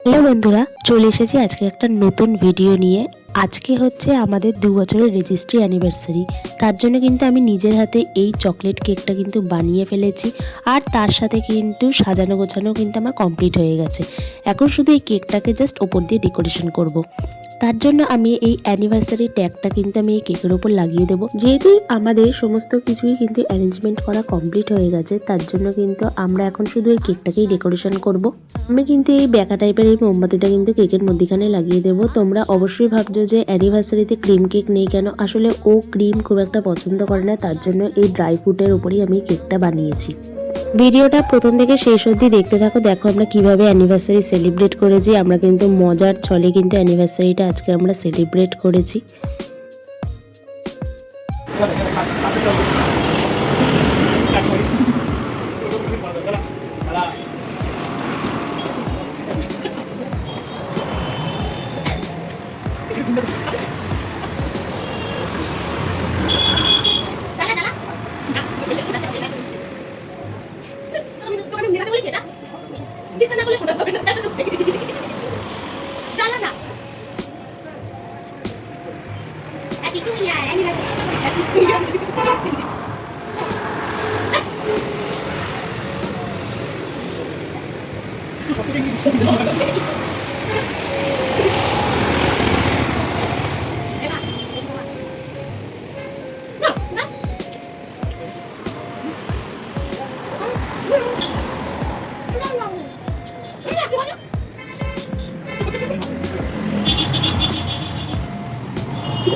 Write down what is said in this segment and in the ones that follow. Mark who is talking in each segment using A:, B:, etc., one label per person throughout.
A: Hello বন্ধুরা, চলে এসেছি আজকে একটা নতুন ভিডিও নিয়ে। আজকে হচ্ছে আমাদের দু বছরের রেজিস্ট্রি অ্যানিভার্সারি তার জন্য কিন্তু আমি নিজের হাতে এই চকলেট কেকটা কিন্তু বানিয়ে ফেলেছি। আর তার সাথে কিন্তু সাজানো গোছানো কিন্তু আমার কমপ্লিট হয়ে গেছে। এখন শুধু এই কেকটাকে জাস্ট ওপর দিয়ে ডেকোরেশন করব। তার জন্য আমি এই অ্যানিভার্সারি ট্যাগটা কিন্তু আমি এই কেকের ওপর লাগিয়ে দেবো। যেহেতু আমাদের সমস্ত কিছুই কিন্তু অ্যারেঞ্জমেন্ট করা কমপ্লিট হয়ে গেছে, তার জন্য কিন্তু আমরা এখন শুধু এই কেকটাকেই ডেকোরেশন করব। আমি কিন্তু এই ব্যাকা টাইপের এই মোমবাতিটা কিন্তু কেকের মধ্যেখানে লাগিয়ে দেবো। তোমরা অবশ্যই ভাবছ যে অ্যানিভার্সারিতে ক্রিম কেক নেই কেন? আসলে ও ক্রিম খুব একটা পছন্দ করে না, তার জন্য এই ড্রাই ফ্রুটের উপরই আমি কেকটা বানিয়েছি। ভিডিওটা প্রথম থেকে শেষ অবধি দেখতে থাকো। দেখো আমরা কীভাবে অ্যানিভার্সারি সেলিব্রেট করেছি। আমরা কিন্তু মজার ছলে কিন্তু অ্যানিভার্সারিটা আজকে আমরা সেলিব্রেট করেছি।
B: চিন্তা না করলে শোনা যাবে না। চালা না। টু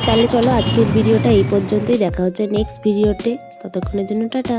A: তাহলে চলো আজকের ভিডিওটা এই পর্যন্তই। দেখা হচ্ছে নেক্সট ভিডিওতে। ততক্ষণের জন্য টাটা।